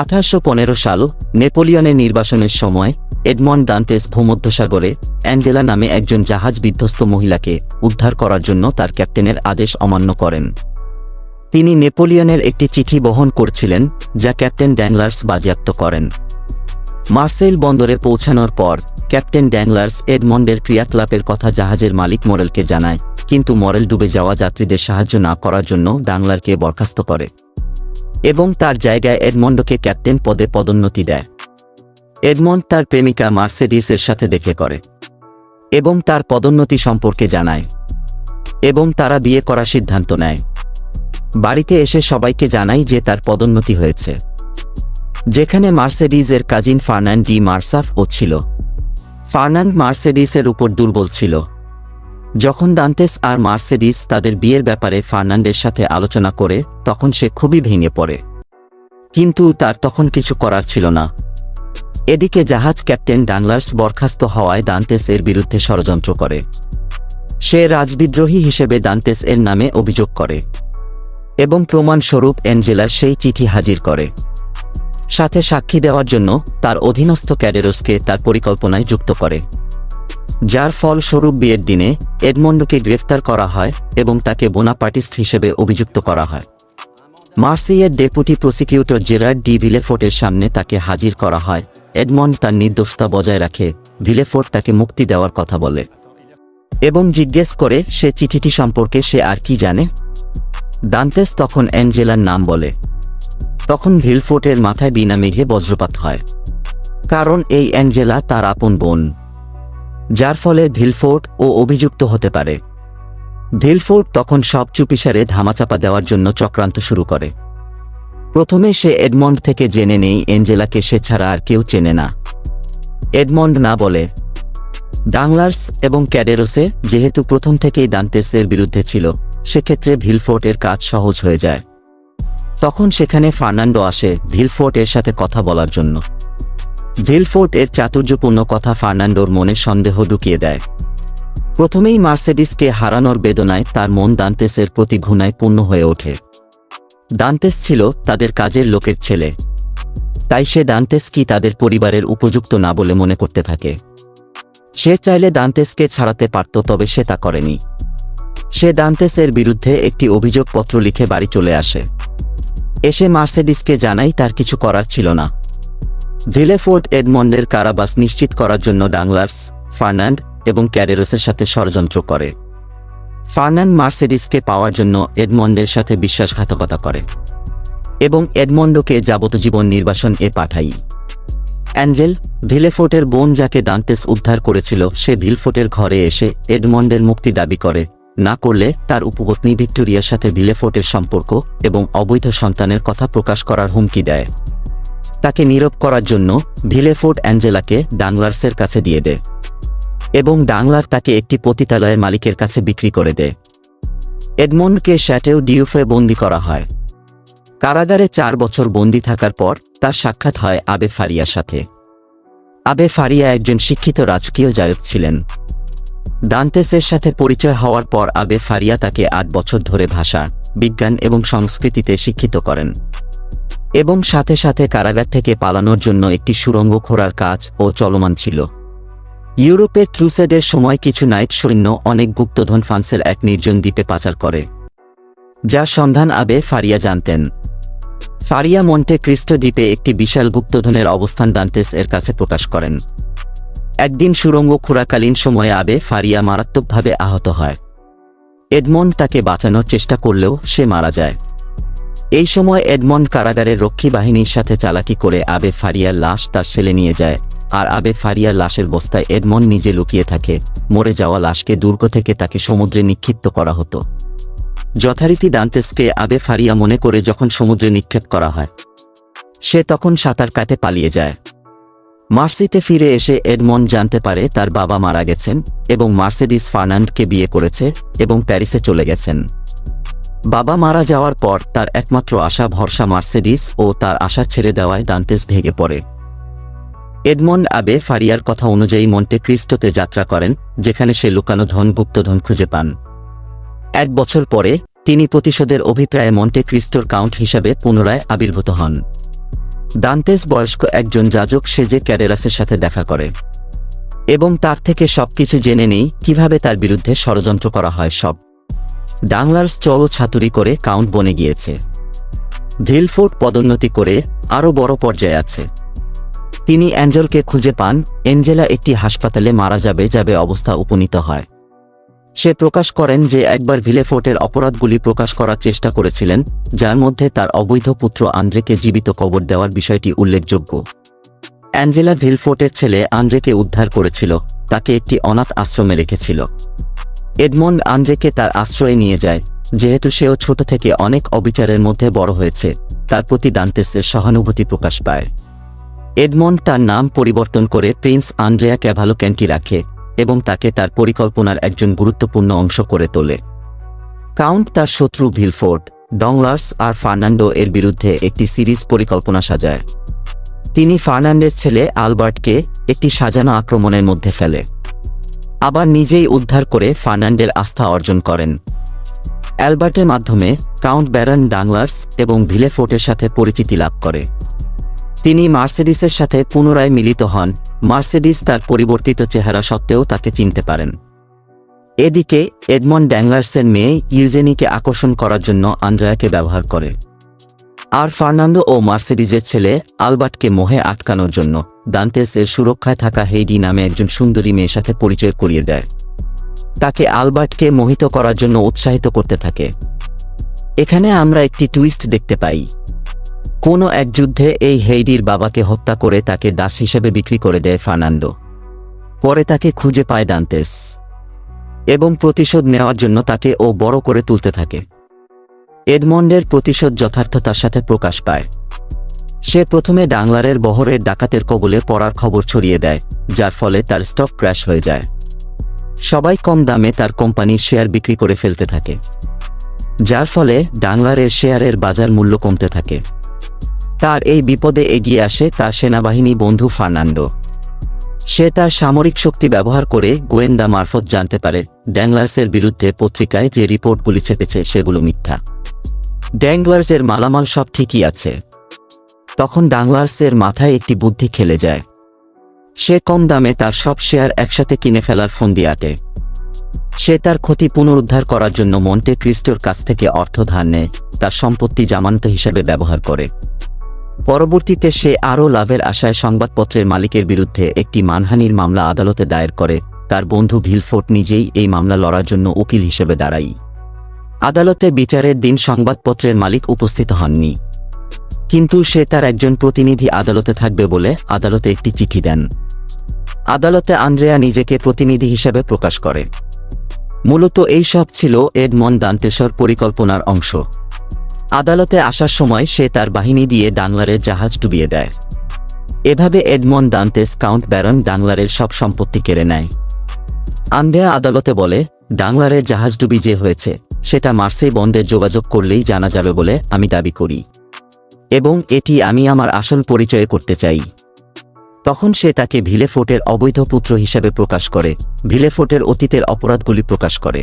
আঠারোশো পনেরো সাল, নেপোলিয়নের নির্বাসনের সময় এডমন্ড দান্তেস ভূমধ্যসাগরে অ্যাঞ্জেলা নামে একজন জাহাজ বিধ্বস্ত মহিলাকে উদ্ধার করার জন্য তার ক্যাপ্টেনের আদেশ অমান্য করেন। তিনি নেপোলিয়নের একটি চিঠি বহন করছিলেন, যা ক্যাপ্টেন ড্যাংলার্স বাজেয়াপ্ত করেন। মার্সেল বন্দরে পৌঁছানোর পর, ক্যাপ্টেন ড্যাংলার্স এডমন্ডের ক্রিয়াকলাপের কথা জাহাজের মালিক মরেলকে জানায়, কিন্তু মরেল ডুবে যাওয়া যাত্রীদের সাহায্য না করার জন্য ডাংলারকে বরখাস্ত করে। এবং তার জায়গায় এডমন্ডকে ক্যাপ্টেন পদে পদোন্নতি দেয়। এডমন্ড তার প্রেমিকা মার্সেডিসের সাথে দেখে করে এবং তার পদোন্নতি সম্পর্কে জানায় এবং তারা বিয়ে করার সিদ্ধান্ত নেয়। বাড়িতে এসে সবাইকে জানাই যে তার পদোন্নতি হয়েছে। যেখানে মার্সেডিজের কাজিন ফার্নান্ড ডি মার্সাফ ও ছিল। ফার্নান্ড মার্সেডিসের উপর দুর্বল ছিল। যখন দান্তেস আর মার্সেডিস তাদের বিয়ের ব্যাপারে ফার্নান্ডের সাথে আলোচনা করে, তখন সে খুবই ভেঙে পড়ে। কিন্তু তার তখন কিছু করার ছিল না। এদিকে জাহাজ ক্যাপ্টেন ডানলার্স বরখাস্ত হওয়ায় দান্তেস এর বিরুদ্ধে ষড়যন্ত্র করে। সে রাজবিদ্রোহী হিসেবে দান্তেস এর নামে অভিযোগ করে। এবং প্রমাণস্বরূপ অ্যাঞ্জেলা সেই চিঠি হাজির করে। সাথে সাক্ষী দেওয়ার জন্য তার অধীনস্থ ক্যাডেরোসকে তার পরিকল্পনায় যুক্ত করে। যার ফলস্বরূপ বিয়ের দিনে এডমন্ডকে গ্রেফতার করা হয় এবং তাকে বোনাপার্টিস্ট হিসেবে অভিযুক্ত করা হয়। মার্সিয়ের ডেপুটি প্রসিকিউটর জেরার্ড ডি ভিলেফোর্টের সামনে তাকে হাজির করা হয়। এডমন্ড তার নির্দোষতা বজায় রাখে, ভিলেফোর্ট তাকে মুক্তি দেওয়ার কথা বলে। এবং জিজ্ঞেস করে, সে চিঠিটি সম্পর্কে সে আর কি জানে? দান্তেস তখন অ্যাঞ্জেলার নাম বলে। তখন ভিলফোর্টের মাথায় বিনা মেঘে বজ্রপাত হয়। কারণ এই অ্যাঞ্জেলা তার আপন বোন। যার ফলে ভিলফোর্ট ও অভিযুক্ত হতে পারে। ভিলফোর্ট তখন সব চুপিসারে ধামাচাপা দেওয়ার জন্য চক্রান্ত শুরু করে। প্রথমে সে এডমন্ড থেকে জেনে নেই, এঞ্জেলাকে সে ছাড়া আর কেউ চেনে না। এডমন্ড না বলে, ডাংলার্স এবং ক্যাডেরোসে যেহেতু প্রথম থেকেই দান্তেসের বিরুদ্ধে ছিল, সেক্ষেত্রে ভিলফোর্টের কাজ সহজ হয়ে যায়। তখন সেখানে ফার্নান্ডো আসে ভিলফোর্টের সাথে কথা বলার জন্য। ভিলফোর্ট এর চাতুর্যপূর্ণ কথা ফার্নান্ডোর মনে সন্দেহ ঢুকিয়ে দেয়। প্রথমেই মার্সেডিসকে হারানোর বেদনায় তার মন দান্তেসের প্রতি ঘুণায় পূর্ণ হয়ে ওঠে। দান্তেস ছিল তাদের কাজের লোকের ছেলে। তাই সে দান্তেস কি তাদের পরিবারের উপযুক্ত না বলে মনে করতে থাকে। সে চাইলে দান্তেসকে ছাড়াতে পারত, তবে সে তা করেনি। সে দান্তেসের বিরুদ্ধে একটি অভিযোগপত্র লিখে বাড়ি চলে আসে। এসে মার্সেডিসকে জানাই তার কিছু করার ছিল না। ভিলেফোর্ট এডমন্ডের কারাবাস নিশ্চিত করার জন্য ডাংলার্স, ফার্নান্ড এবং ক্যারেরোসের সাথে ষড়যন্ত্র করে। ফার্নান্ড মার্সেডিসকে পাওয়ার জন্য এডমন্ডের সাথে বিশ্বাসঘাতকতা করে এবং এডমন্ডোকে যাবতীবন নির্বাসন এ পাঠাই অ্যাঞ্জেল ভিলেফোর্টের বোন যাকে দান্তেস উদ্ধার করেছিল, সে ভিলফোর্টের ঘরে এসে এডমন্ডের মুক্তি দাবি করে, না করলে তার উপপত্নী ভিক্টোরিয়ার সাথে ভিলেফোর্টের সম্পর্ক এবং অবৈধ সন্তানের কথা প্রকাশ করার হুমকি দেয়। তাকে নীরব করার জন্য ভিলেফোর্ট অ্যাঞ্জেলাকে ডাংলার্সের কাছে দিয়ে দেয় এবং ডাংলার তাকে একটি পতিতালয়ের মালিকের কাছে বিক্রি করে দেয় এডমন্ডকে শ্যাটেও ডিউফে বন্দি করা হয়। কারাগারে চার বছর বন্দি থাকার পর তার সাক্ষাৎ হয় আবে ফারিয়ার সাথে। আবে ফারিয়া একজন শিক্ষিত রাজকীয় জায়ক ছিলেন। দান্তেসের সাথে পরিচয় হওয়ার পর আবে ফারিয়া তাকে আট বছর ধরে ভাষা, বিজ্ঞান এবং সংস্কৃতিতে শিক্ষিত করেন। এবং সাথে সাথে কারাগার থেকে পালানোর জন্য একটি সুরঙ্গ খোঁড়ার কাজ ও চলমান ছিল। ইউরোপে ক্রুসেডের সময় কিছু নাইট সৈন্য অনেক গুপ্তধন ফ্রান্সের এক নির্জন দ্বীপে পাচার করে যার সন্ধান আবে ফারিয়া জানতেন। ফারিয়া মন্টে ক্রিস্ট দ্বীপে একটি বিশাল গুপ্তধনের অবস্থান দান্তেস এর কাছে প্রকাশ করেন। একদিন সুরঙ্গ খোঁড়াকালীন সময়ে আবে ফারিয়া মারাত্মকভাবে আহত হয়। এডমন্ড তাকে বাঁচানোর চেষ্টা করলেও সে মারা যায়। এই সময় এডমন্ড কারাগারের রক্ষী বাহিনীর সাথে চালাকি করে আবে ফারিয়ার লাশ তার ছেলে নিয়ে যায়, আর আবে ফারিয়ার লাশের বস্তায় এডমন্ড নিজে লুকিয়ে থাকে, মরে যাওয়া লাশকে দুর্গ থেকে তাকে সমুদ্রে নিক্ষিপ্ত করা হতো। যথারীতি দান্তেসকে আবে ফারিয়া মনে করে যখন সমুদ্রে নিক্ষেপ করা হয়। সে তখন সাঁতার কাটে পালিয়ে যায়। মার্সিতে ফিরে এসে এডমন্ড জানতে পারে তার বাবা মারা গেছেন, এবং মার্সেডিস ফার্নান্ডকে বিয়ে করেছে, এবং প্যারিসে চলে গেছেন। বাবা মারা যাওয়ার পর তার একমাত্র আশা ভরসা মার্সেডিস ও তার আশা ছেড়ে দেওয়ায় দান্তেস ভেঙে পড়ে। এডমন্ড আবে ফারিয়ার কথা অনুযায়ী মন্টে ক্রিস্টোতে যাত্রা করেন, যেখানে সে লুকানো ধন গুপ্তধন খুঁজে পান। এক বছর পরে, তিনি প্রতিশোধের অভিপ্রায়ে মন্টে ক্রিস্টোর কাউন্ট হিসাবে পুনরায় আবির্ভূত হন। দান্তেস বয়স্ক একজন যাজক সেজে ক্যারেরাসের সাথে দেখা করে। এবং তার থেকে সবকিছু জেনে নেই কীভাবে তার বিরুদ্ধে ষড়যন্ত্র করা হয় সব। ডাংলার্স চলো ছাতুরি করে কাউন্ট বনে গিয়েছে। ভিলফোর্ট পদোন্নতি করে আরও বড় পর্যায়ে আছে। তিনি অ্যাঞ্জেলকে খুঁজে পান এঞ্জেলা একটি হাসপাতালে মারা যাবে যাবে অবস্থা উপনীত হয়। সে প্রকাশ করেন যে একবার ভিলেফোর্টের অপরাধগুলি প্রকাশ করার চেষ্টা করেছিলেন, যার মধ্যে তার অবৈধ পুত্র আন্দ্রেকে জীবিত কবর দেওয়ার বিষয়টি উল্লেখযোগ্য। অ্যাঞ্জেলা ভিলফোর্টের ছেলে আন্দ্রেকে উদ্ধার করেছিল, তাকে একটি অনাথ আশ্রমে রেখেছিল। এডমন্ড আন্দ্রেকে তার আশ্রয়ে নিয়ে যায়, যেহেতু সেও ছোট থেকে অনেক অবিচারের মধ্যে বড় হয়েছে, তার প্রতি দান্তেসের সহানুভূতি প্রকাশ পায়। এডমন্ড তার নাম পরিবর্তন করে প্রিন্স আন্দ্রেয়া ক্যাভালো ক্যান্টি রাখে এবং তাকে তার পরিকল্পনার একজন গুরুত্বপূর্ণ অংশ করে তোলে। কাউন্ট তার শত্রু ভিলফোর্ড, ডংলার্স আর ফার্নান্ডো এর বিরুদ্ধে একটি সিরিজ পরিকল্পনা সাজায়। তিনি ফার্নান্ডের ছেলে আলবার্টকে একটি সাজানো আক্রমণের মধ্যে ফেলে। আবার নিজেই উদ্ধার করে ফার্নান্ডের আস্থা অর্জন করেন। অ্যালবার্টের মাধ্যমে কাউন্ট ব্যারন ডাংলার্স এবং ভিলেফোর্টের সাথে পরিচিতি লাভ করে। তিনি মার্সেডিসের সাথে পুনরায় মিলিত হন। মার্সেডিস তার পরিবর্তিত চেহারা সত্ত্বেও তাকে চিনতে পারেন। এদিকে এডমন্ড ড্যাংলার্সের মেয়ে ইউজেনিকে আকর্ষণ করার জন্য আন্দ্রেয়াকে ব্যবহার করে। আর ফার্নান্দো ও মার্সেডিজের ছেলে আলবার্টকে মোহে আটকানোর জন্য। দান্তেসের সুরক্ষায় থাকা হেইডি নামে একজন সুন্দরী মেয়ের সাথে পরিচয় করিয়ে দেয়। তাকে আলবার্টকে মোহিত করার জন্য উৎসাহিত করতে থাকে। এখানে আমরা একটি টুইস্ট দেখতে পাই। কোনো এক যুদ্ধে এই হেইডির বাবাকে হত্যা করে তাকে দাস হিসেবে বিক্রি করে দেয় ফার্নান্ডো। পরে তাকে খুঁজে পায় দান্তেস। এবং প্রতিশোধ নেওয়ার জন্য তাকে ও বড় করে তুলতে থাকে। এডমন্ডের প্রতিশোধ যথার্থতার সাথে প্রকাশ পায়। সে প্রথমে ডাংলারের বহরের ডাকাতের কবলে পড়ার খবর ছড়িয়ে দেয়, যার ফলে তার স্টক ক্র্যাশ হয়ে যায়। সবাই কম দামে তার কোম্পানির শেয়ার বিক্রি করে ফেলতে থাকে, যার ফলে ডাংলারের শেয়ারের বাজার মূল্য কমতে থাকে। তার এই বিপদে এগিয়ে আসে তার সেনাবাহিনী বন্ধু ফার্নান্ডো। সে তার সামরিক শক্তি ব্যবহার করে গোয়েন্দা মারফত জানতে পারে ড্যাংলার্সের বিরুদ্ধে পত্রিকায় যে রিপোর্টগুলি চেপেছে সেগুলো মিথ্যা। ড্যাংলার্সের মালামাল সব ঠিকই আছে তখন ডাংলার্সের মাথায় একটি বুদ্ধি খেলে যায়। সে কম দামে তার সব শেয়ার একসাথে কিনে ফেলার ফন্দি আটে সে তার ক্ষতি পুনরুদ্ধার করার জন্য মন্টে ক্রিস্টোর কাছ থেকে অর্থ ধার নেয়, তার সম্পত্তি জামানত হিসেবে ব্যবহার করে। পরবর্তীতে সে আরও লাভের আশায় সংবাদপত্রের মালিকের বিরুদ্ধে একটি মানহানির মামলা আদালতে দায়ের করে, তার বন্ধু ভিলফোর্ট নিজেই এই মামলা লড়ার জন্য উকিল হিসেবে দাঁড়াই আদালতে বিচারের দিন সংবাদপত্রের মালিক উপস্থিত হননি। কিন্তু সে তার একজন প্রতিনিধি আদালতে থাকবে বলে আদালতে একটি চিঠি দেন। আদালতে আন্দ্রেয়া নিজেকে প্রতিনিধি হিসেবে প্রকাশ করে। মূলত এই সব ছিল এডমন দান্তেশ্বর পরিকল্পনার অংশ। আদালতে আসার সময় সে তার বাহিনী দিয়ে ডাংলারের জাহাজ ডুবিয়ে দেয়। এভাবে এডমন দান্তেস কাউন্ট ব্যারন ডাংলারের সব সম্পত্তি কেড়ে নেয়। আন্দেয়া আদালতে বলে ডাংলারের জাহাজ ডুবি যে হয়েছে, সেটা মার্সেই বন্ডের যোগাযোগ করলেই জানা যাবে বলে আমি দাবি করি। এবং এটি আমি আমার আসল পরিচয় করতে চাই। তখন সে তাকে ভিলেফোর্টের অবৈধ পুত্র হিসেবে প্রকাশ করে, ভিলেফোর্টের অতীতের অপরাধগুলি প্রকাশ করে।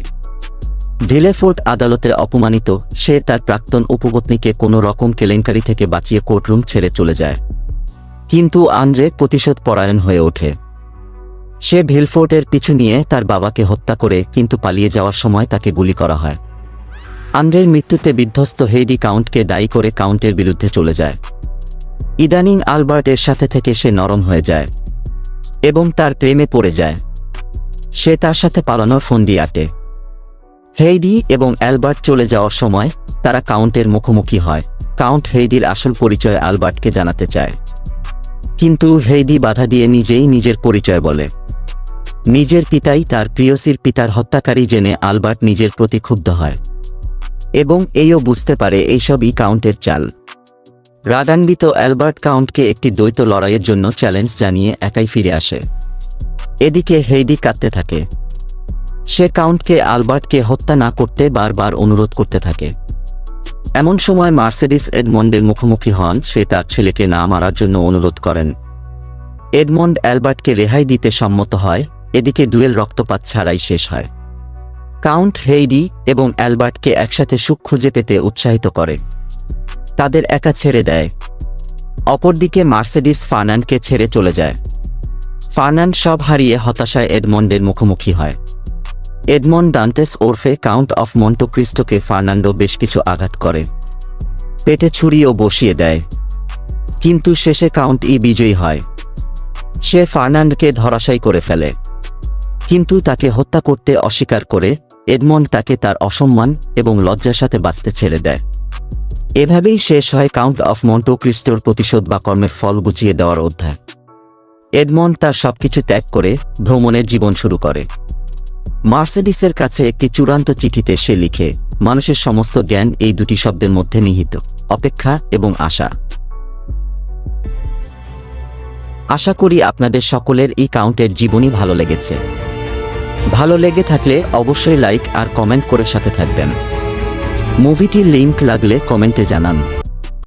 ভিলেফোর্ট আদালতের অপমানিত, সে তার প্রাক্তন উপপত্নীকে কোনো রকম কেলেঙ্কারি থেকে বাঁচিয়ে কোর্টরুম ছেড়ে চলে যায়। কিন্তু আন্দ্রে প্রতিশোধ পরায়ণ হয়ে ওঠে। সে ভিলফোর্টের পিছু নিয়ে তার বাবাকে হত্যা করে কিন্তু পালিয়ে যাওয়ার সময় তাকে গুলি করা হয়। আন্দ্রের মৃত্যুতে বিধ্বস্ত হেইডি কাউন্টকে দায়ী করে কাউন্টের বিরুদ্ধে চলে যায়। ইদানিং আলবার্টের সাথে থেকে সে নরম হয়ে যায় এবং তার প্রেমে পড়ে যায়। সে তার সাথে পালানোর ফন্দি আটে। হেইডি এবং অ্যালবার্ট চলে যাওয়ার সময় তারা কাউন্টের মুখোমুখি হয়। কাউন্ট হেইডির আসল পরিচয় আলবার্টকে জানাতে চায়। কিন্তু হেইডি বাধা দিয়ে নিজেই নিজের পরিচয় বলে। নিজের পিতাই তার প্রিয়সীর পিতার হত্যাকারী জেনে আলবার্ট নিজের প্রতি ক্ষুব্ধ হয়। এবং এইও বুঝতে পারে এইসবই কাউন্টের চাল। রাগান্বিত অ্যালবার্ট কাউন্টকে একটি দ্বৈত লড়াইয়ের জন্য চ্যালেঞ্জ জানিয়ে একাই ফিরে আসে। এদিকে হেইডি কাঁদতে থাকে। সে কাউন্টকে আলবার্টকে হত্যা না করতে বারবার অনুরোধ করতে থাকে। এমন সময় মার্সেডিস এডমন্ডের মুখোমুখি হন, সে তার ছেলেকে না মারার জন্য অনুরোধ করেন। এডমন্ড অ্যালবার্টকে রেহাই দিতে সম্মত হয়, এদিকে ডুয়েল রক্তপাত ছাড়াই শেষ হয়। কাউন্ট হেইডি এবং অ্যালবার্টকে একসাথে সুখ খুঁজে পেতে উৎসাহিত করে। তাদের একা ছেড়ে দেয়। অপরদিকে মার্সেডিস ফার্নান্ডকে ছেড়ে চলে যায়। ফার্নান্ড সব হারিয়ে হতাশায় এডমন্ডের মুখোমুখি হয়। এডমন্ড দান্তেস ওরফে কাউন্ট অফ মন্টোক্রিস্টোকে ফার্নান্ডো বেশ কিছু আঘাত করে। পেটে ছুরিও বসিয়ে দেয়। কিন্তু শেষে কাউন্ট ই বিজয়ী হয়। সে ফার্নান্ডকে ধরাশায়ী করে ফেলে। কিন্তু তাকে হত্যা করতে অস্বীকার করে এডমন্ড তাকে তার অসম্মান এবং লজ্জার সাথে বাঁচতে ছেড়ে দেয়। এভাবেই শেষ হয় কাউন্ট অফ মন্টোক্রিস্টোর প্রতিশোধ বা কর্মের ফল বুঝিয়ে দেওয়ার অধ্যায়। এডমন্ড তার সবকিছু ত্যাগ করে ভ্রমণের জীবন শুরু করে। মার্সেডিসের কাছে একটি চূড়ান্ত চিঠিতে সে লিখে, মানুষের সমস্ত জ্ঞান এই দুটি শব্দের মধ্যে নিহিত, অপেক্ষা এবং আশা। আশা করি আপনাদের সকলের এই কাউন্টের জীবনই ভালো লেগেছে। ভালো লেগে থাকলে অবশ্যই লাইক আর কমেন্ট করে সাথে থাকবেন। মুভিটির লিঙ্ক লাগলে কমেন্টে জানান।